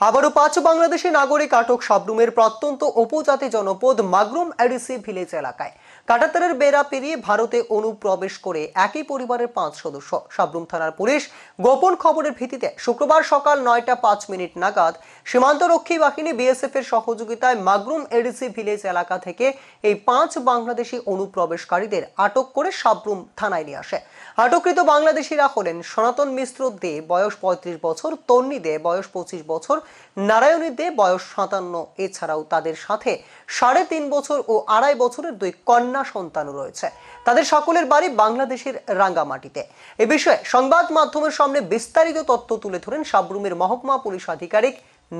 আবারও পাঁচ বাংলাদেশি নাগরিক আটক সাবরুমের প্রত্যন্ত উপজাতি জনপদ মাগরুম অ্যাডিসি ভিলেজ এলাকায়। কাটাতারের বেড়া পেরিয়ে ভারতে অনুপ্রবেশ করে একই পরিবারের পাঁচ সদস্য। সাবরুম থানার পুলিশ গোপন খবরের ভিত্তিতে শুক্রবার সকাল নয়টা পাঁচ মিনিট নাগাদ সীমান্তরক্ষী বাহিনী বিএসএফ এর সহযোগিতায় মাগরুম এডিসি ভিলেজ এলাকা থেকে এই পাঁচ বাংলাদেশি অনুপ্রবেশকারীদের আটক করে সাবরুম থানায় নিয়ে আসে। আটককৃত বাংলাদেশিরা হলেন সনাতন মিশ্র দে, বয়স পঁয়ত্রিশ বছর, তন্নি দে, বয়স পঁচিশ বছর, নারায়ণী দে, বয়স সাতান্ন। এছাড়াও তাদের সাথে সাড়ে তিন বছর ও আড়াই বছরের দুই কন্যা সন্তানও রয়েছে। তাদের সকলের বাড়ি বাংলাদেশের রাঙ্গামাটিতে। এ বিষয়ে সংবাদ মাধ্যমের সামনে বিস্তারিত তথ্য তুলে ধরেন সাবরুমের মহকুমা পুলিশ আধিকারিক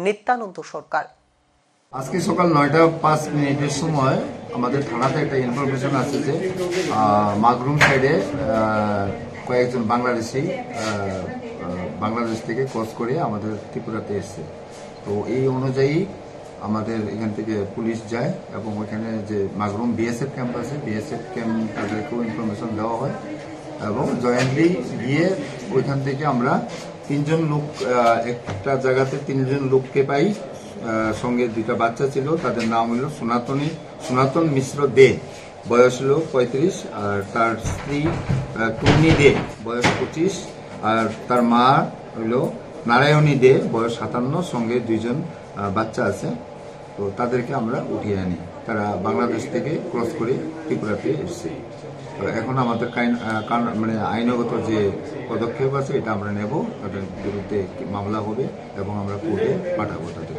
নিত্যানন্দ সরকার। আজকে সকাল নয়টা পাঁচ মিনিটের সময় আমাদের থানাতে একটা ইনফরমেশন আছে যে মাগরুম সাইডে কয়েকজন বাংলাদেশি বাংলাদেশ থেকে ক্রস করে আমাদের ত্রিপুরাতে এসছে। তো এই অনুযায়ী আমাদের এখান থেকে পুলিশ যায় এবং ওইখানে যে মাগরুম বিএসএফ ক্যাম্প আছে বিএসএফ ক্যাম্প তাদেরকেও ইনফরমেশন দেওয়া হয় এবং জয়েন্টলি গিয়ে ওইখান থেকে আমরা তিনজন লোক একটা জায়গাতে তিনজন লোককে পাই। সঙ্গে দুইটা বাচ্চা ছিল, তাদের নাম হলো সনাতনী, সনাতন মিশ্র দে, বয়স হলো পঁয়ত্রিশ আর তার স্ত্রী টুন্নি দে, বয়স পঁচিশ আর তার মা হলো নারায়ণী দে বয়স সাতান্ন, সঙ্গে দুইজন বাচ্চা আছে। তো তাদেরকে আমরা উঠিয়ে আনি। তারা বাংলাদেশ থেকে ক্রস করে ত্রিপুরাতে এসছে। তো এখন আমাদের মানে আইনগত যে পদক্ষেপ আছে, এটা আমরা নেব। তাদের বিরুদ্ধে মামলা হবে এবং আমরা কোর্টে পাঠাবো তাদের